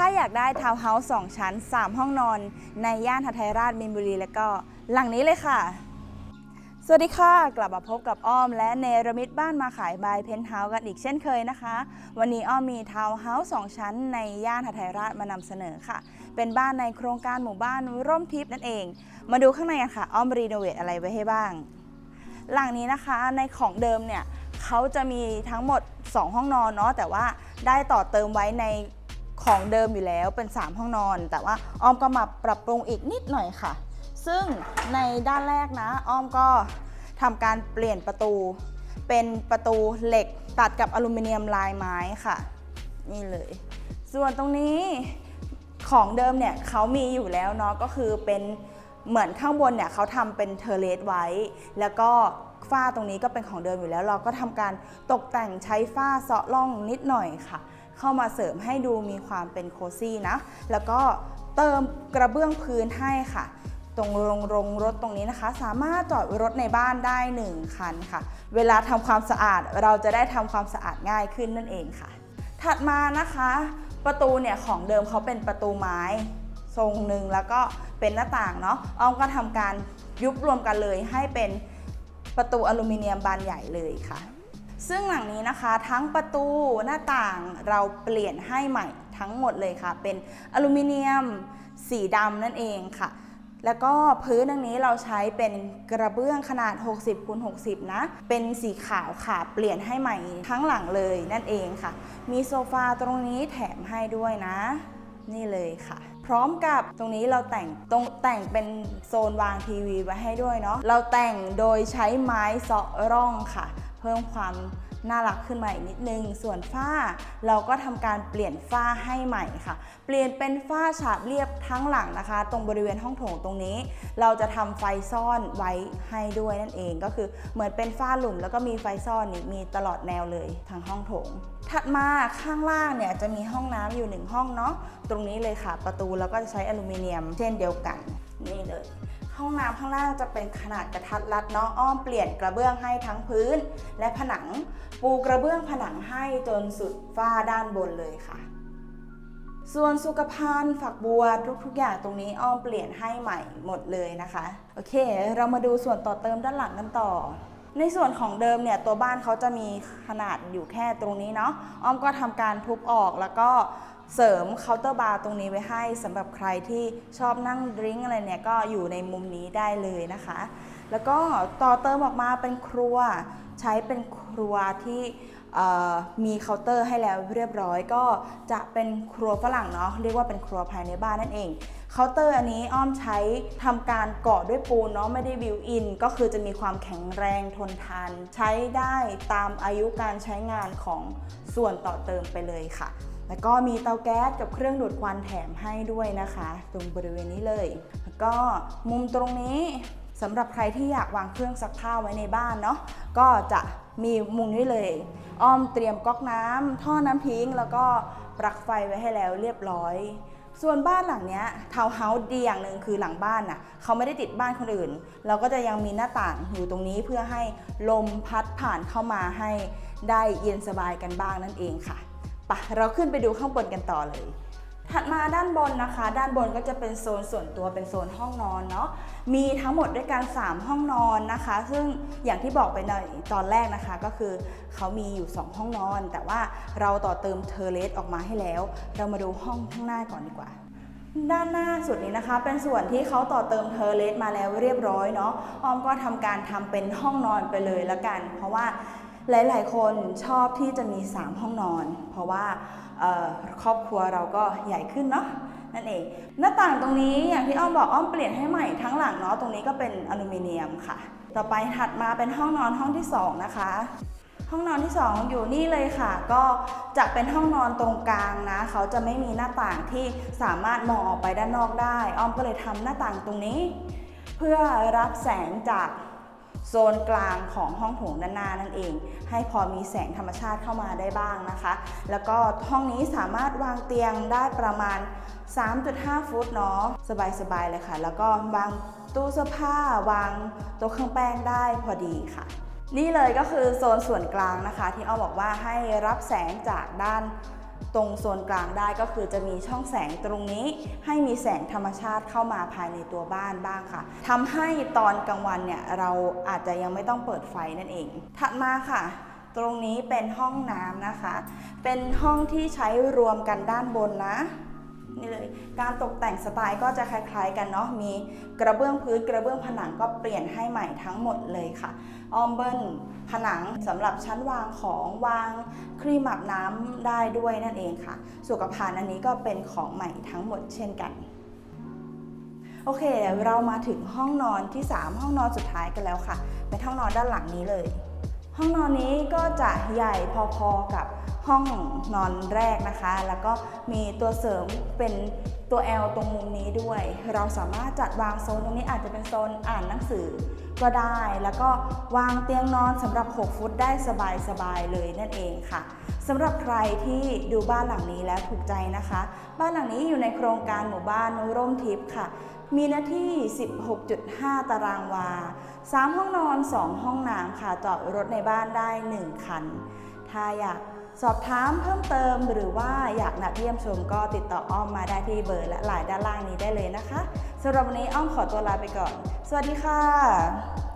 ถ้าอยากได้ทาวน์เฮาส์สองชั้น 3 ห้องนอน ในย่านทัยราชมีนบุรี แล้วก็หลังนี้เลยค่ะ สวัสดีค่ะ กลับมาพบกับอ้อมและเนรมิตบ้านมาขายบายเพนท์เฮาส์กันอีกเช่นเคยนะคะ วันนี้อ้อมมีทาวน์เฮาส์สองชั้น ในย่านทัยราชมานำเสนอค่ะ เป็นบ้านในโครงการหมู่บ้านร่มทิพย์นั่นเอง มาดูข้างในกันค่ะ อ้อมรีโนเวทอะไรไว้ให้บ้าง หลังนี้นะคะในของเดิมเนี่ยเขาจะมีทั้งหมด 2 ห้องนอนเนาะแต่ว่าได้ต่อเติมไว้ใน ของเดิมอยู่แล้วเป็น 3 ห้องนอน แต่ว่าอ้อมก็มาปรับปรุงอีกนิดหน่อยค่ะ ซึ่งในด้านแรกนะ อ้อมก็ทำการเปลี่ยนประตู เป็นประตูเหล็กตัดกับอลูมิเนียมลายไม้ค่ะ นี่เลย ส่วนตรงนี้ของเดิมเนี่ยเขามีอยู่แล้วเนาะก็คือเป็นเหมือนข้างบนเนี่ยเขาทำเป็นเทอร์เลสไว้ แล้วก็ฝ้าตรงนี้ก็เป็นของเดิมอยู่แล้ว เราก็ทำการตกแต่งใช้ฝ้าเซาะล่องนิดหน่อยค่ะ เข้ามาเสริมให้ดูมีความเป็นโคซี่นะ แล้วก็เติมกระเบื้องพื้นให้ค่ะ ตรงโรงรงรถตรงนี้นะคะ สามารถจอดรถในบ้านได้ 1 คันค่ะ เวลาทำความสะอาดเราจะได้ทำความสะอาดง่ายขึ้นนั่นเองค่ะ ถัดมานะคะ ประตูเนี่ยของเดิมเขาเป็นประตูไม้ทรงหนึ่งแล้วก็เป็นหน้าต่างเนาะอ้อมก็ทำการยุบรวมกันเลยให้เป็นประตูอลูมิเนียมบานใหญ่เลยค่ะ ซึ่งหลังนี้นะคะทั้งประตูหน้าต่างเราเปลี่ยนให้ใหม่ทั้งหมดเลยค่ะ เป็นอลูมิเนียม สีดำนั่นเองค่ะ แล้วก็พื้นตรงนี้เราใช้เป็นกระเบื้องขนาด 60คูณ60 นะ เป็นสีขาวค่ะเปลี่ยนให้ใหม่ทั้งหลังเลยนั่นเองค่ะ มีโซฟาตรงนี้แถมให้ด้วยนะนี่เลยค่ะ พร้อมกับตรงนี้เราแต่งตรงแต่งเป็นโซนวางทีวีไว้ให้ด้วยเนาะเราแต่งโดยใช้ไม้เซาะร่องค่ะ พิ่มความน่ารักขึ้นมาอีกนิดนึง ส่วนฝ้าเราก็ทำการเปลี่ยนฝ้าให้ใหม่ค่ะ เปลี่ยนเป็นฝ้าฉาบเรียบทั้งหลังนะคะ ตรงบริเวณห้องโถงตรงนี้ เราจะทำไฟซ่อนไว้ให้ด้วยนั่นเอง ก็คือเหมือนเป็นฝ้าหลุม แล้วก็มีไฟซ่อนนี่มีตลอดแนวเลยทางห้องโถง ถัดมาข้างล่างเนี่ยจะมีห้องน้ำอยู่หนึ่งห้องเนาะ ตรงนี้เลยค่ะ ประตูแล้วก็จะใช้อลูมิเนียม เช่นเดียวกันนี่เลย ห้องน้ำข้างล่างจะเป็นขนาดกระทัดรัดเนาะอ้อมเปลี่ยนกระเบื้องให้ทั้งพื้น และผนังปูกระเบื้องผนังให้จนสุดฝ้าด้านบนเลยค่ะ ส่วนสุขภัณฑ์ฝักบัวทุกๆ อย่างตรงนี้อ้อมเปลี่ยนให้ใหม่หมดเลยนะคะโอเค เรามาดูส่วนต่อเติมด้านหลังกันต่อในส่วนของเดิมเนี่ยตัวบ้านเขาจะมีขนาดอยู่แค่ตรงนี้เนาะอ้อมก็ทำการทุบออกแล้วก็ เสริมเคาน์เตอร์บาร์ตรงนี้ไว้ให้สำหรับใครที่ชอบนั่งดริงอะไรเนี่ยก็อยู่ในมุมนี้ได้เลยนะคะ แล้วก็ต่อเติมออกมาเป็นครัว ใช้เป็นครัวที่มีเคาน์เตอร์ให้แล้วเรียบร้อยก็จะเป็นครัวฝรั่งเนาะเรียกว่าเป็นครัวภายในบ้านนั่นเองเคาน์เตอร์อันนี้อ้อมใช้ทำการกาะด้วยปูนเนาะไม่ได้บิวอิน ก็คือจะมีความแข็งแรงทนทาน ใช้ได้ตามอายุการใช้งานของส่วนต่อเติมไปเลยค่ะ แล้วก็มีเตาแก๊สกับเครื่องดูดควันแถมให้ด้วยนะคะ ตรงบริเวณนี้เลย แล้วก็มุมตรงนี้สำหรับใครที่อยากวางเครื่องซักผ้าไว้ในบ้านเนาะก็จะมีมุมนี้เลย อ้อมเตรียมก๊อกน้ำท่อน้ำทิ้ง แล้วก็ปลั๊กไฟไว้ให้แล้วเรียบร้อย ส่วนบ้านหลังเนี้ยทาวน์เฮาส์ดีอย่างหนึ่งคือหลังบ้านน่ะเขาไม่ได้ติดบ้านคนอื่น เราก็จะยังมีหน้าต่างอยู่ตรงนี้เพื่อให้ลมพัดผ่านเข้ามาให้ได้เย็นสบายกันบ้างนั่นเองค่ะ ปะเราขึ้นไปดูข้างบนกันต่อเลย ถัดมาด้านบนนะคะ ด้านบนก็จะเป็นโซนส่วนตัวเป็นโซนห้องนอนเนาะมีทั้งหมดด้วยกัน 3 ห้องนอนนะคะ ซึ่งอย่างที่บอกไปในตอนแรกนะคะก็คือเขามีอยู่ 2 ห้องนอน แต่ว่าเราต่อเติมเทอร์เลสออกมาให้แล้ว เรามาดูห้องข้างหน้าก่อนดีกว่าด้านหน้าสุดนี้นะคะ เป็นส่วนที่เขาต่อเติมเทอร์เลสมาแล้วเรียบร้อยเนาะออมก็ทำการทำเป็นห้องนอนไปเลยละกัน เพราะว่า หลาย ๆ คนชอบที่จะมี 3 ห้องนอน เพราะว่าครอบครัวเราก็ใหญ่ขึ้นเนาะนั่นเอง หน้าต่างตรงนี้อย่างที่อ้อมบอกอ้อมเปลี่ยนให้ใหม่ทั้งหลังเนาะตรงนี้ก็เป็นอลูมิเนียมค่ะ ต่อไปถัดมาเป็นห้องนอนห้องที่สองนะคะ ห้องนอนที่ 2 อยู่นี่เลยค่ะ ก็จะเป็นห้องนอนตรงกลางนะ เขาจะไม่มีหน้าต่างที่สามารถมองออกไปด้านนอกได้ อ้อมก็เลยทำหน้าต่างตรงนี้ เพื่อรับแสงจาก โซนกลางของห้องโถงด้านหน้านั่นเอง ให้พอมีแสงธรรมชาติเข้ามาได้บ้างนะคะ แล้วก็ห้องนี้สามารถวางเตียงได้ประมาณ 3.5 ฟุตเนาะสบายๆเลยค่ะ แล้วก็วางตู้เสื้อผ้าวางโต๊ะเครื่องแป้งได้พอดีค่ะ นี่เลยก็คือโซนส่วนกลางนะคะ ที่อ้อมบอกว่าให้รับแสงจากด้าน ตรงโซนกลางได้ก็คือจะมีช่องแสงตรงนี้ ให้มีแสงธรรมชาติเข้ามาภายในตัวบ้านบ้างค่ะทำให้ตอนกลางวันเนี่ยเราอาจจะยังไม่ต้องเปิดไฟนั่นเอง ถัดมาค่ะตรงนี้เป็นห้องน้ำนะคะ เป็นห้องที่ใช้รวมกันด้านบนนะ นี่เลย การตกแต่งสไตล์ก็จะคล้ายๆกันเนาะ มีกระเบื้องพื้นกระเบื้องผนังก็เปลี่ยนให้ใหม่ทั้งหมดเลยค่ะ ออมเบิลผนังสำหรับชั้นวางของวางครีมอาบน้ำได้ด้วยนั่นเองค่ะ สุขภัณฑ์อันนี้ก็เป็นของใหม่ทั้งหมดเช่นกันโอเคเรามาถึงห้องนอนที่ 3 ห้องนอนสุดท้ายกันแล้วค่ะ เป็นห้องนอนด้านหลังนี้เลย ห้องนอนนี้ก็จะใหญ่พอๆกับห้องนอนแรกนะคะ แล้วก็มีตัวเสริมเป็นตัว L ตรงมุมนี้ด้วย เราสามารถจัดวางโซนตรงนี้อาจจะเป็นโซนอ่านหนังสือก็ได้ แล้วก็วางเตียงนอนสำหรับ 6 ฟุตได้สบายๆเลยนั่นเองค่ะสำหรับใครที่ดูบ้านหลังนี้แล้วถูกใจนะคะ บ้านหลังนี้อยู่ในโครงการหมู่บ้านนุร่มทิพย์ค่ะ มีหน้าที่ 16.5 ตารางวา 3 ห้องนอน 2 ห้องน้ำค่ะ จอดรถในบ้านได้ 1 คัน ถ้าอยากสอบถามเพิ่มเติมหรือว่าอยากนัดเยี่ยมชมก็ติดต่ออ้อมมาได้ที่เบอร์และหลายด้านล่างนี้ได้เลยนะคะสำหรับวันนี้อ้อมขอตัวลาไปก่อน สวัสดีค่ะ